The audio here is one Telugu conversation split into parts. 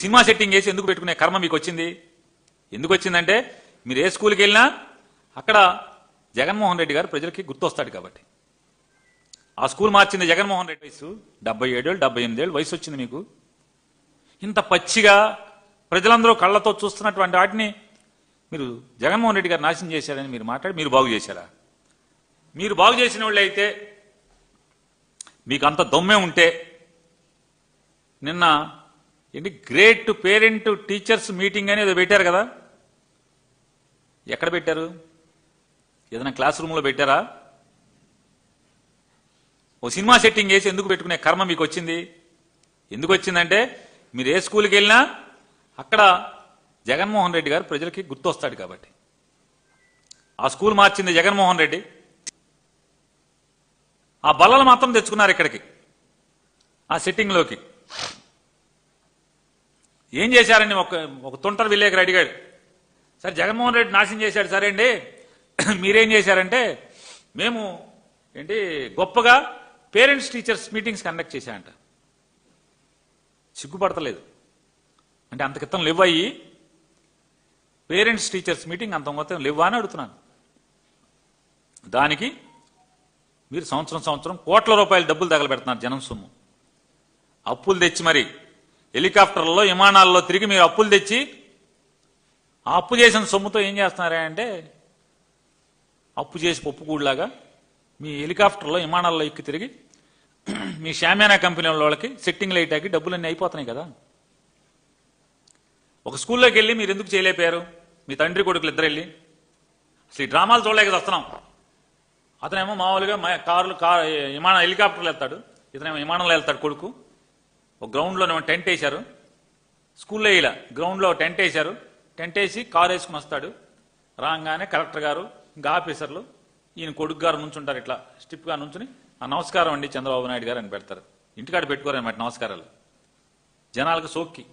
సినిమా సెట్టింగ్ వేసి ఎందుకు పెట్టుకునే కర్మ మీకు వచ్చింది? ఎందుకు వచ్చిందంటే మీరు ఏ స్కూల్కి వెళ్ళినా అక్కడ జగన్మోహన్ రెడ్డి గారు ప్రజలకి గుర్తొస్తాడు కాబట్టి. ఆ స్కూల్ మార్చింది జగన్మోహన్ రెడ్డి వయసు. డెబ్బై ఏడేళ్ళు డెబ్బై ఎనిమిదేళ్ళు వయసు వచ్చింది మీకు. ఇంత పచ్చిగా ప్రజలందరూ కళ్ళతో చూస్తున్నటువంటి వాటిని మీరు జగన్మోహన్ రెడ్డి గారు నాశనం చేశారని మీరు మాట్లాడి మీరు బాగు చేశారా? మీరు బాగు చేసిన వాళ్ళు అయితే మీకు అంత దొమ్మే ఉంటే నిన్న ఏంటి? గ్రేట్ పేరెంట్ టీచర్స్ మీటింగ్ అని ఏదో పెట్టారు కదా. ఎక్కడ పెట్టారు? ఏదైనా క్లాస్ రూమ్లో పెట్టారా? ఓ సినిమా సెట్టింగ్ వేసి ఎందుకు పెట్టుకునే కర్మ మీకు వచ్చింది? ఎందుకు వచ్చిందంటే మీరు ఏ స్కూల్కి వెళ్ళినా అక్కడ జగన్మోహన్ రెడ్డి గారు ప్రజలకి గుర్తొస్తాడు కాబట్టి. ఆ స్కూల్ మార్చింది జగన్మోహన్ రెడ్డి. ఆ బల్లలు మాత్రం తెచ్చుకున్నారు ఇక్కడికి. ఆ సెట్టింగ్లోకి ఏం చేశారని ఒక ఒక తుంటరు విలేకరు అడిగాడు. సార్ జగన్మోహన్ రెడ్డి నాశనం చేశాడు. సరే అండి. మీరేం చేశారంటే మేము ఏంటి గొప్పగా పేరెంట్స్ టీచర్స్ మీటింగ్స్ కండక్ట్ చేశారంట. సిగ్గుపడతలేదు. అంటే అంత క్రితం లేవయ్యి పేరెంట్స్ టీచర్స్ మీటింగ్ అంత మొత్తం లేవా అని అడుగుతున్నాను. దానికి మీరు సంవత్సరం సంవత్సరం కోట్ల రూపాయల డబ్బులు తగలబెడుతున్నారు జనం సొమ్ము. అప్పులు తెచ్చి మరి హెలికాప్టర్లలో విమానాల్లో తిరిగి మీరు అప్పులు తెచ్చి ఆ అప్పు చేసిన సొమ్ముతో ఏం చేస్తున్నారా అంటే అప్పు చేసి పప్పుకూడలాగా మీ హెలికాప్టర్లో విమానాల్లో ఎక్కి తిరిగి మీ షామ్యానా కంపెనీ వాళ్ళకి సెట్టింగ్ లైటాకి డబ్బులన్నీ అయిపోతున్నాయి కదా. ఒక స్కూల్లోకి వెళ్ళి మీరు ఎందుకు చేయలేకపోయారు? మీ తండ్రి కొడుకులు ఇద్దరు వెళ్ళి. అసలు ఈ డ్రామాలు చూడలేక వస్తున్నాం. అతనేమో మామూలుగా మ- కార్లు కార్ విమానం హెలికాప్టర్లు వెళ్తాడు. ఇతనేమో విమానంలో వెళ్తాడు కొడుకు. ఒక గ్రౌండ్లోనేమో టెంట్ వేశారు? స్కూల్లో ఇలా గ్రౌండ్లో టెంట్ వేశారు. టెంట్ వేసి కారు వేసుకుని వస్తాడు. రాగానే కలెక్టర్ గారు ఇంకా ఆఫీసర్లు ఈయన కొడుకు గారు నుంచుంటారు ఇట్లా స్టిప్గా నుంచుని. ఆ నమస్కారం అండి చంద్రబాబు నాయుడు గారు అని పెడతారు. ఇంటికాడ పెట్టుకోరన్నమాట నమస్కారాలు. జనాలకు సోక్కి.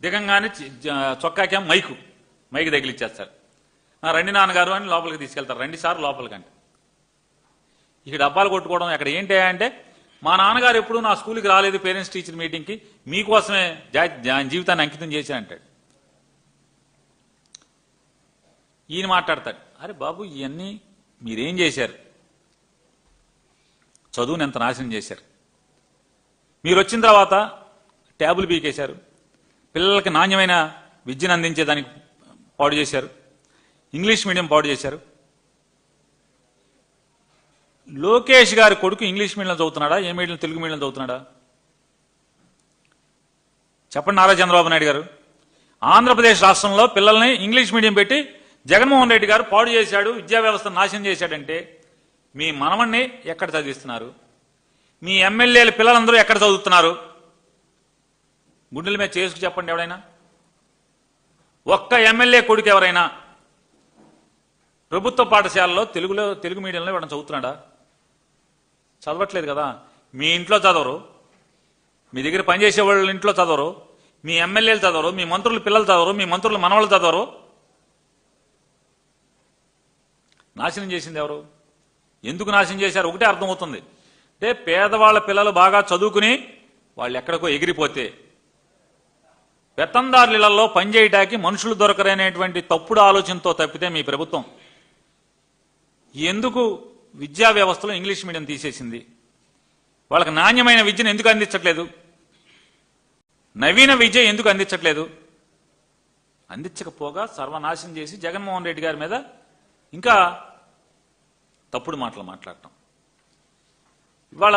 దిగంగానే చి- జ- చొక్కాకేం మైకు. తగిలిచ్చేస్తారు. రండి నాన్నగారు అని లోపలికి తీసుకెళ్తారు. రండి సార్ లోపలికంటే. ఇక డబ్బాలు కొట్టుకోవడం అక్కడ ఏంటి అంటే మా నాన్నగారు ఎప్పుడు నా స్కూల్కి రాలేదు పేరెంట్స్ టీచర్ మీటింగ్కి. మీకోసమే జీవితాన్ని అంకితం చేశాను అంటాడు. ఈయన మాట్లాడతాడు. అరే బాబు ఇవన్నీ మీరేం చేశారు? చదువుని ఎంత నాశనం చేశారు? మీరు వచ్చిన తర్వాత ట్యాబులు పీకేశారు. పిల్లలకి నాణ్యమైన విద్యను అందించేదానికి పాడు చేశారు. ఇంగ్లీష్ మీడియం పాడు చేశారు. లోకేష్ గారి కొడుకు ఇంగ్లీష్ మీడియం చదువుతున్నాడా? ఏ మీడియం? తెలుగు మీడియం చదువుతున్నాడా? చెప్పండి నారా చంద్రబాబు నాయుడు గారు. ఆంధ్రప్రదేశ్ రాష్ట్రంలో పిల్లల్ని ఇంగ్లీష్ మీడియం పెట్టి జగన్మోహన్ రెడ్డి గారు పాడు చేశాడు విద్యా వ్యవస్థ నాశనం చేశాడంటే మీ మనవణ్ణి ఎక్కడ చదివిస్తున్నారు? మీ ఎమ్మెల్యేల పిల్లలందరూ ఎక్కడ చదువుతున్నారు? గుండెల మీద చేసుకు చెప్పండి ఎవడైనా ఒక్క ఎమ్మెల్యే కొడుకు ఎవరైనా ప్రభుత్వ పాఠశాలలో తెలుగులో తెలుగు మీడియంలో ఇవ్వడం చదువుతున్నాడా? చదవట్లేదు కదా. మీ ఇంట్లో చదవరు. మీ దగ్గర పనిచేసే వాళ్ళ ఇంట్లో చదవరు. మీ ఎమ్మెల్యేలు చదవరు. మీ మంత్రులు పిల్లలు చదవరు. మీ మంత్రులు మనవాళ్ళు చదవరు. నాశనం చేసింది ఎవరు? ఎందుకు నాశనం చేశారు? ఒకటే అర్థమవుతుంది. అంటే పేదవాళ్ళ పిల్లలు బాగా చదువుకుని వాళ్ళు ఎక్కడికో ఎగిరిపోతే పెత్తందారులలో పనిచేయటానికి మనుషులు దొరకరనేటువంటి తప్పుడు ఆలోచనతో తప్పితే మీ ప్రభుత్వం. ఎందుకు విద్యా వ్యవస్థలో ఇంగ్లీష్ మీడియం తీసేసింది. వాళ్ళకి నాణ్యమైన విద్యను ఎందుకు అందించట్లేదు? నవీన విద్య ఎందుకు అందించట్లేదు? అందించకపోగా సర్వనాశనం చేసి జగన్మోహన్ రెడ్డి గారి మీద ఇంకా తప్పుడు మాటలు మాట్లాడటం. ఇవాళ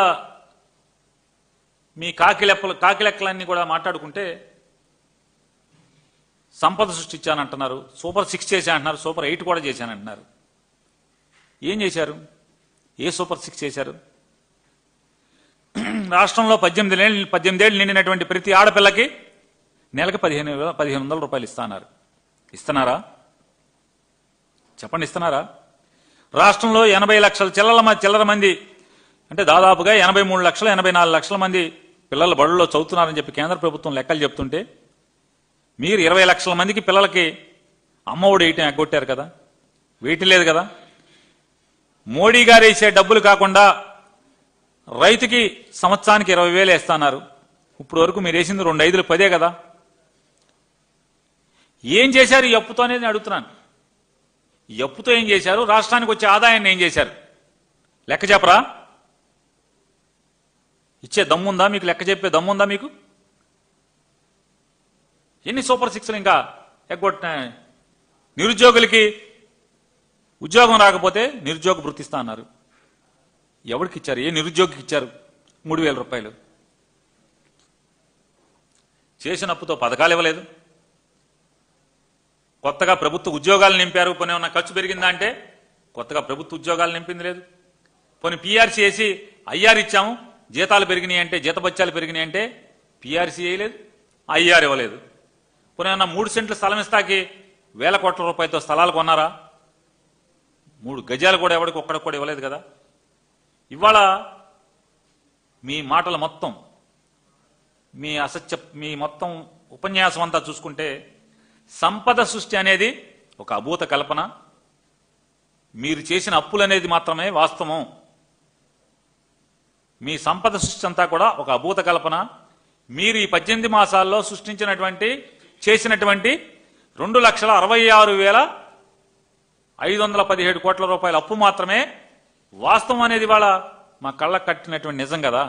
మీ కాకిలెప్పలు కాకిలెక్కలన్నీ కూడా మాట్లాడుకుంటే సంపద సృష్టించానంటున్నారు సూపర్ సిక్స్ చేశానంటున్నారు సూపర్ ఎయిట్ కూడా చేశానంటున్నారు. ఏం చేశారు? ఏ సూపర్ సిక్స్ చేశారు? రాష్ట్రంలో పద్దెనిమిది ఏళ్ళు పద్దెనిమిదేళ్ళు నిండినటువంటి ప్రతి ఆడపిల్లకి నెలకు పదిహేను వేల పదిహేను వందల రూపాయలు ఇస్తున్నారు. ఇస్తున్నారా? చెప్పండి ఇస్తున్నారా? రాష్ట్రంలో ఎనభై లక్షల చిల్లల చిల్లర మంది అంటే దాదాపుగా ఎనభై మూడు లక్షల ఎనభై నాలుగు లక్షల మంది పిల్లలు బడుల్లో చదువుతున్నారని చెప్పి కేంద్ర ప్రభుత్వం లెక్కలు చెప్తుంటే మీరు ఇరవై లక్షల మందికి పిల్లలకి అమ్మఒడి వేయటం ఎగ్గొట్టారు కదా? వేయటం లేదు కదా? మోడీ గారు వేసే డబ్బులు కాకుండా రైతుకి సంవత్సరానికి ఇరవై వేలు వేస్తున్నారు. ఇప్పుడు వరకు మీరు వేసింది రెండు ఐదులు పదే కదా. ఏం చేశారు? ఈ అప్పుతో అనేది నేను అడుగుతున్నాను. ఈ అప్పుతో ఏం చేశారు? రాష్ట్రానికి వచ్చే ఆదాయాన్ని ఏం చేశారు? లెక్క చెప్పరా? ఇచ్చే దమ్ముందా మీకు? లెక్క చెప్పే దమ్ముందా మీకు? ఎన్ని సూపర్ సిక్స్లు ఇంకా ఎగ్గొట్టిన నిరుద్యోగులకి ఉద్యోగం రాకపోతే నిరుద్యోగ వృత్తిస్తా అన్నారు. ఎవరికి ఇచ్చారు ఏ నిరుద్యోగికి ఇచ్చారు? మూడు వేల రూపాయలు. చేసిన అప్పుతో పథకాలు ఇవ్వలేదు. కొత్తగా ప్రభుత్వ ఉద్యోగాలు నింపారు. పోనీ ఏమన్నా ఖర్చు పెరిగిందా అంటే కొత్తగా ప్రభుత్వ ఉద్యోగాలు నింపింది లేదు. పోనీ పీఆర్సీ వేసి ఐఆర్ ఇచ్చాము. జీతాలు పెరిగినాయి అంటే జీతబత్యాలు పెరిగినాయి అంటే పీఆర్సీ వేయలేదు ఐఆర్ ఇవ్వలేదు. పోనీ ఏమన్నా మూడు సెంట్ల స్థలం ఇస్తాకి వేల కోట్ల రూపాయలతో స్థలాలు కొన్నారా? మూడు గజాలు కూడా ఎవరికి ఒక్కడికి కూడా ఇవ్వలేదు కదా? ఇవాళ మీ మాటల మొత్తం మీ అసత్య మీ మొత్తం ఉపన్యాసం అంతా చూసుకుంటే సంపద సృష్టి అనేది ఒక అభూత కల్పన. మీరు చేసిన అప్పులు అనేది మాత్రమే వాస్తవం. మీ సంపద సృష్టి అంతా కూడా ఒక అభూత కల్పన. మీరు ఈ పద్దెనిమిది మాసాల్లో సృష్టించినటువంటి చేసినటువంటి రెండు లక్షల అరవై ఆరు వేల ఐదు వందల పదిహేడు కోట్ల రూపాయల అప్పు మాత్రమే వాస్తవం అనేది వాళ్ళ మా కళ్ళకు కట్టినటువంటి నిజం కదా.